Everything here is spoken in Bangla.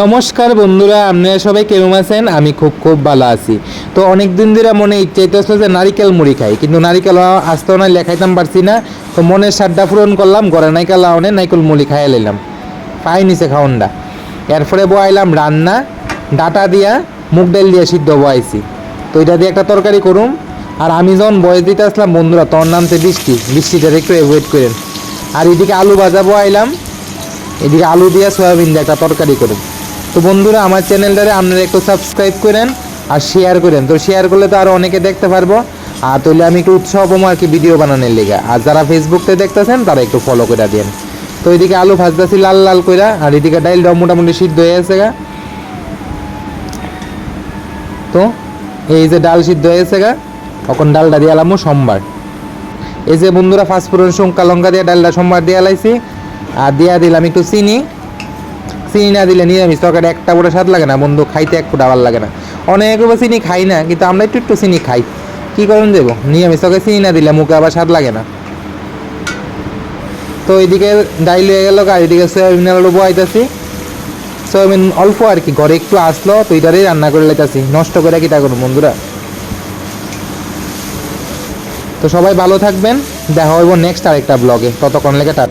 নমস্কার বন্ধুরা, আপনারা সবাই কেমন আছেন? আমি খুব খুব ভালো আছি। তো অনেক দিন ধরে মনে ইচ্ছে হইতেছিল যে নারিকেল মুড়ি খাই, কিন্তু নারিকেল আসতেও না লেখাইতাম পারছি না। তো মনের সারটা পূরণ করলাম, ঘরে নাইকেল লাউনে নাইকেল মুড়ি খাইয়ে নিলাম পাই নিছে খাওনটা। এরপরে বয়াইলাম রান্না, ডাটা দিয়া, মুগ ডাল দিয়ে সিদ্ধ বয়াইছি। তো এটা দিয়ে একটা তরকারি করুম। আর আমি যখন বয়স দিতে আসলাম, বন্ধুরা তোর নামতে বৃষ্টি। বৃষ্টিটা একটু ওয়েট করেন। আর এদিকে আলু ভাজা বয়াইলাম। এদিকে আলু দিয়ে সয়াবিন দিয়ে একটা তরকারি করুন তো বন্ধুরা, আমার চ্যানেলটারে আপনারা একটু সাবস্ক্রাইব করেন আর শেয়ার করেন। তো শেয়ার করলে তো আরও অনেকে দেখতে পারব। আর তাহলে আমি একটু উৎসাহ পাবো আর কি ভিডিও বানানোর লেগে। আর যারা ফেসবুকতে দেখতেছেন, তারা একটু ফলো করে দেন তো এদিকে আলু ভাজতেছি লাল লাল কইরা, আর এদিকে ডাইলটাও মোটামুটি সিদ্ধ হয়ে আছে গা। তো এই যে ডাল সিদ্ধ হয়ে গেছে গা, তখন ডালটা দিয়ে আলামো সোমবার। এই যে বন্ধুরা ফাস্টফুডের শুঙ্কা লঙ্কা দিয়ে ডালটা সোমবার দিয়ে আলাইছি। আর দিয়া দিলাম একটু চিনি। চিনি না দিলে নিরামিষ তরকারি একটা বড় স্বাদ লাগে না, বন্ধু, খাইতে এক ফুটা ভালো লাগে না। অনেকে চিনি খাই না, কিন্তু আমরা একটু একটু চিনি খাই। কী করুন দেবো? নিরামিষ তরকারি চিনি না দিলে মুখে আবার স্বাদ লাগে না। তো এদিকে ডাইল হয়ে গেল আর এদিকে সয়াবিন আলু বয়াইতেছি সয়াবিন অল্প আর কি, ঘরে একটু আসলো, তো এটারই রান্না করে লেতাছি নষ্ট করে কি তা করুন বন্ধুরা? তো সবাই ভালো থাকবেন, দেখা হইব নেক্সট আরেকটা ব্লগে ততক্ষণ লেগে